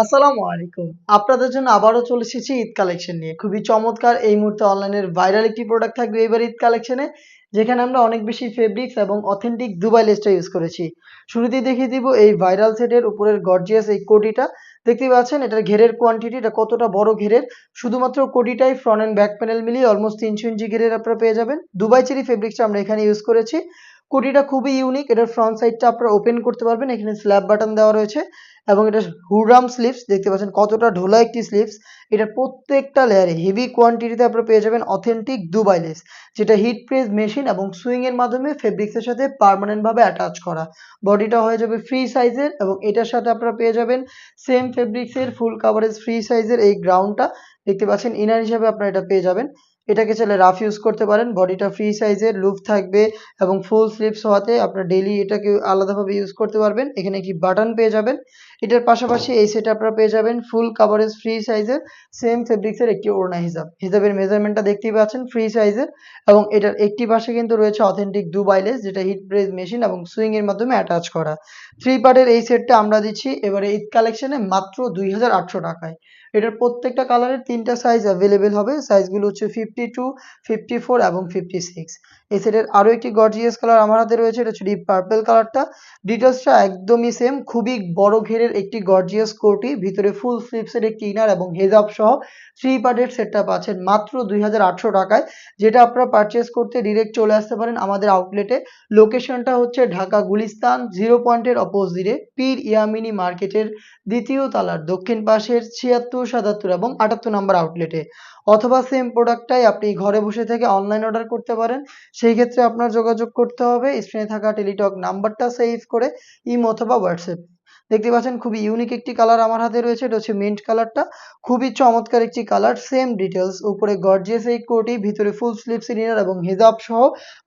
আসসালামু আলাইকুম। আপনাদের জন্য আবারও চলে এসেছি ঈদ কালেকশন নিয়ে। খুবই চমৎকার এই মুহূর্তে অনলাইনের ভাইরাল একটি প্রোডাক্ট থাকবে এবার ঈদ কালেকশনে, যেখানে আমরা অনেক বেশি ফেব্রিক্স এবং অথেন্টিক দুবাই লেসটা ইউজ করেছি। শুরুতেই দেখিয়ে দিব এই ভাইরাল সেটের উপরের গর্জিয়াস এই কোটিটা। দেখতে পাচ্ছেন, এটার ঘেরের কোয়ান্টিটি এটা কতটা বড় ঘেরের? শুধুমাত্র কোটিটাই ফ্রন্ট অ্যান্ড ব্যাক প্যানেল মিলিয়ে অলমোস্ট তিনশো ইঞ্চি ঘেরের আপনারা পেয়ে যাবেন। দুবাই চেরি ফেব্রিক্সটা আমরা এখানে ইউজ করেছি। কোটিটা খুবই ইউনিক এটার ফ্রন্ট সাইডটা আপনারা ওপেন করতে পারবেন। এখানে স্ল্যাব বাটন দেওয়া রয়েছে এবং এটা হুরাম স্লিভস দেখতে পাচ্ছেন কতটা ঢোলা একটি স্লিভস এটা প্রত্যেকটা লেয়ারে হেভি কোয়ান্টিটিতে আপনারা পেয়ে যাবেন অথেন্টিক দুবাই লেস যেটা হিট প্রেস মেশিন এবং সুইং এর মাধ্যমে ফেব্রিক্সের সাথে পার্মানেন্ট ভাবে অ্যাটাচ করা। বডিটা হয়ে যাবে ফ্রি সাইজের এবং এটার সাথে আপনারা পেয়ে যাবেন সেম ফেব্রিক্সের ফুল কাভারেজ ফ্রি সাইজের এই গ্রাউন্ডটা দেখতে পাচ্ছেন ইনার হিসাবে আপনারা এটা পেয়ে যাবেন। এটাকে চাইলে রাফ ইউজ করতে পারেন বডিটা ফ্রি সাইজের লুপ থাকবে এবং ফুল স্লিপস হওয়াতে আপনার ডেইলি এটাকে আলাদাভাবে ইউজ করতে পারবেন। এখানে একটি বাটন পেয়ে যাবেন। এটার পাশাপাশি এই সেট আপনারা পেয়ে যাবেন ফুল কাভারেজ ফ্রি সাইজের সেম ফেব্রিক্সের একটি ওড়না হিসাব। হিসাবের মেজারমেন্টটা দেখতেই পাচ্ছেন ফ্রি সাইজের এবং এটার একটি পাশে কিন্তু রয়েছে অথেন্টিক দুবাই লেস যেটা হিট প্রেস মেশিন এবং সুইং এর মাধ্যমে অ্যাটাচ করা। থ্রি পার্টের এই সেটটা আমরা দিচ্ছি, এবারে ঈদ কালেকশনে মাত্র দুই হাজার আটশো টাকায়। এটার প্রত্যেকটা কালারের তিনটা সাইজ অ্যাভেলেবেল হবে। সাইজগুলো হচ্ছে ফিফটি টু ফিফটি ফোর এবং ফিফটি সিক্স এই সেটের আরও একটি গর্জিয়াস কালার আমার হাতে রয়েছে, এটা হচ্ছে ডিপ পার্পেল কালারটা ডিটেলসটা একদমই সেম খুবই বড় ঘেরের একটি গর্জিয়াস কোটি, ভিতরে ফুল স্লিভসের একটি ইনার এবং হেজাব সহ থ্রি পার্টের সেটটা পাচ্ছেন মাত্র দুই হাজার আটশো টাকায়, যেটা আপনারা পারচেস করতে ডিরেক্ট চলে আসতে পারেন আমাদের আউটলেটে লোকেশনটা হচ্ছে ঢাকা গুলিস্তান জিরো পয়েন্টের অপোজিটে পীর ইয়ামিনী মার্কেটের দ্বিতীয় তালার, দক্ষিণ পাশের ছিয়াত্তর, সাতাত্তর এবং আটাত্তর নাম্বার আউটলেটে অথবা সেম প্রোডাক্টটাই আপনি ঘরে বসে থেকে অনলাইন অর্ডার করতে পারেন। সেই ক্ষেত্রে আপনার যোগাযোগ করতে হবে স্ক্রিনে থাকা টেলিটক নাম্বারটা সেভ করে ইম অথবা হোয়াটসঅ্যাপ দেখতে পাচ্ছেন খুবই ইউনিক একটি কালার আমার হাতে রয়েছে, এটা হচ্ছে মিন্ট কালারটা খুবই চমৎকার একটি কালার সেম ডিটেলস উপরে গর্জিয়াস এই কোটি, ভিতরে ফুল স্লিভস ইনার এবং হিজাব সহ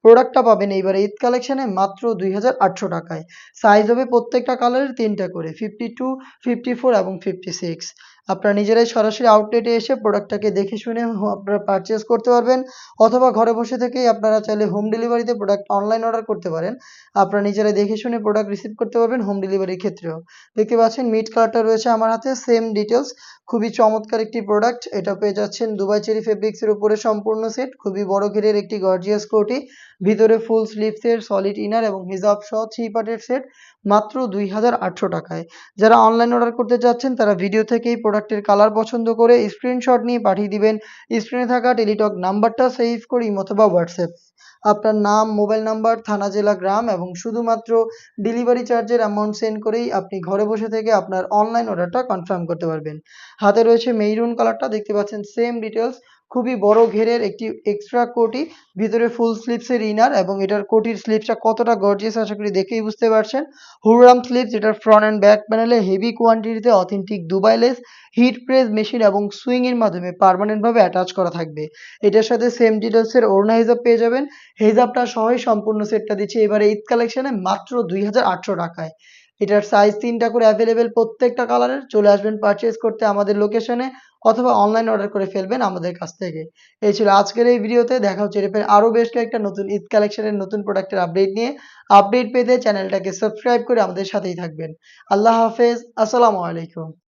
প্রোডাক্টটা পাবেন এইবার ঈদ কালেকশনে মাত্র দুই হাজার আটশো টাকায়। সাইজ হবে প্রত্যেকটা কালারের তিনটা করে ফিফটি টু ফিফটি ফোর এবং ফিফটি সিক্স আপনারা নিজেরাই সরাসরি আউটলেটে এসে প্রোডাক্টটাকে দেখে শুনে আপনারা পারচেস করতে পারবেন, অথবা ঘরে বসে থেকেই আপনারা চাইলে হোম ডেলিভারিতে প্রোডাক্ট অনলাইন অর্ডার করতে পারেন। আপনারা নিজেরাই দেখে শুনে প্রোডাক্ট রিসিভ করতে পারবেন হোম ডেলিভারির ক্ষেত্রেও। দেখতে পাচ্ছেন মিট কালারটা রয়েছে আমার হাতে সেম ডিটেলস খুবই চমৎকার একটি প্রোডাক্ট এটা পেয়ে যাচ্ছেন দুবাই চেরি ফেব্রিক্সের উপরে সম্পূর্ণ সেট খুবই বড় ঘেরের একটি গর্জিয়াস কোটি ভিতরে ফুল স্লিভসের সলিড ইনার এবং হিজাব সহ থ্রি পার্টের সেট মাত্র দুই হাজার আটশো টাকায়। যারা অনলাইন অর্ডার করতে চাচ্ছেন, তারা ভিডিও থেকেই প্রোডাক্টের কালার পছন্দ করে স্ক্রিনশট নিয়ে পাঠিয়ে দিবেন। স্ক্রিনে থাকা টেলিটক নাম্বারটা সেভ করি অথবা হোয়াটসঅ্যাপ আপনার নাম মোবাইল নাম্বার থানা, জেলা, গ্রাম এবং শুধুমাত্র ডেলিভারি চার্জের অ্যামাউন্ট সেন্ড করেই আপনি ঘরে বসে থেকে আপনার অনলাইন অর্ডারটা কনফার্ম করতে পারবেন। হাতে রয়েছে মেইরুন কালারটা দেখতে পাচ্ছেন সেম ডিটেলস খুবই বড় ঘেরের একটি এক্সট্রা কোটি, ভিতরে ফুল স্লিপসের ইনার এবং এটার কোটির স্লিপসটা কতটা গর্জিয়াস আশা করি দেখেই বুঝতে পারছেন। হুরাম স্লিপস যেটার ফ্রন্ট অ্যান্ড ব্যাক প্যানেলে heavy কোয়ান্টিটিতে authentic Dubai lace heat press machine এবং সুইং এর মাধ্যমে পার্মানেন্টভাবে অ্যাটাচ করা থাকবে। এটার সাথে সেম ডিটেলসের ওড়না হিজাব পেয়ে যাবেন। হিজাবটা সহই সম্পূর্ণ সেটটা দিচ্ছে এবারে ঈদ কালেকশনে মাত্র দুই হাজার আটশো টাকায়। এটার সাইজ তিনটা করে অ্যাভেলেবেল প্রত্যেকটা কালারের চলে আসবেন পারচেস করতে আমাদের লোকেশনে অথবা অনলাইন অর্ডার করে ফেলবেন আমাদের কাছ থেকে। এই ছিল আজকের এই ভিডিওতে, দেখা হচ্ছে এরপর আরও বেশ কয়েকটা নতুন ঈদ কালেকশনের নতুন প্রোডাক্টের আপডেট নিয়ে। আপডেট পেতে চ্যানেলটাকে সাবস্ক্রাইব করে আমাদের সাথেই থাকবেন। আল্লাহ হাফেজ, আসসালামু আলাইকুম।